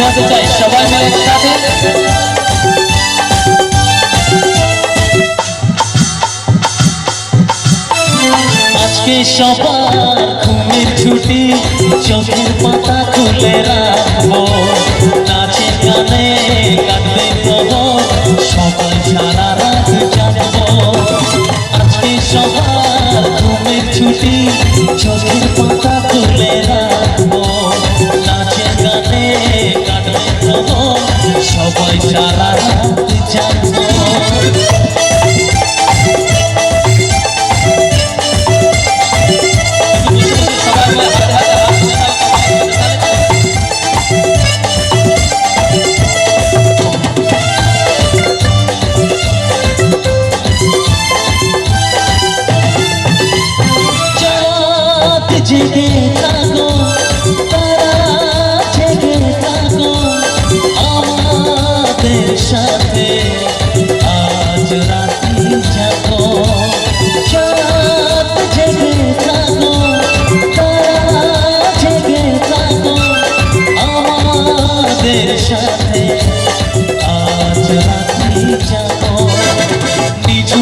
দেখতে চাই সবাই মিলে একসাথে। আজকে সবার ঘুমের ছুটি, চোখের পাতা খুলে রাখব। নাচে গানে কাটবে সবাই সারা সবাই সারা রাত জানব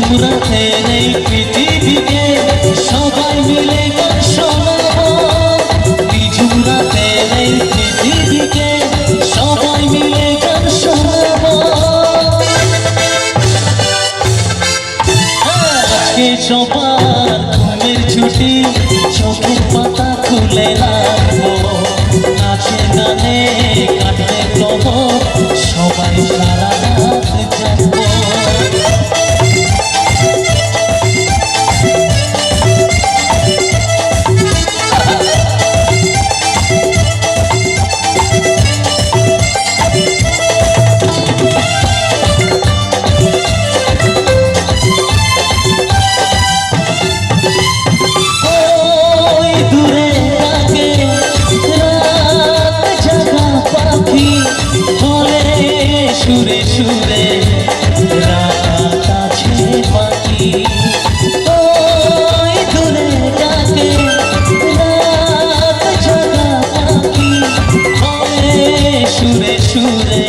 নিঝুম রাতের এই সবাই মিলে গান শোনাবো নিঝুম রাতের এই পৃথিবীকে সবাই মিলে গান শোনাবো আজকে ছুটি, চোখের পাতা খুলে রাখব। সবাই সারা সুরে সুরে রাত আছে পাখি সুরে সুরে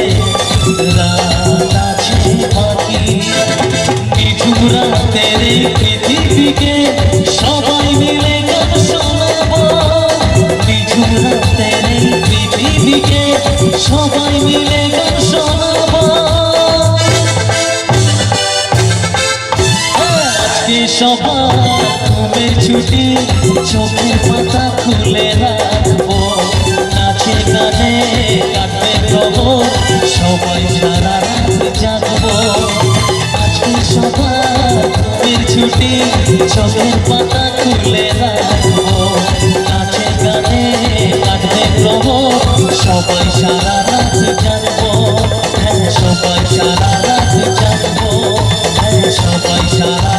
রাত আছে পাখি নিঝুম রাতের পৃথিবীকে সবাই মিলে গান শোনাবো। নিঝুম রাতের পৃথিবীকে সবাই আজকে ঘুমের ছুটি চোখের পাতা খুলে রাখব। নাচে গানে কাটবে খবর সবাই সারা রাত জাগবো। আজকে সবার ঘুমের ছুটি চোখের পাতা খুলে রাখব। নাচে গানে কাটবে খবর সবাই সারা রাত জাগবো। হ্যাঁ সবাই সারা রাত জাগবো। হ্যাঁ সবাই সারা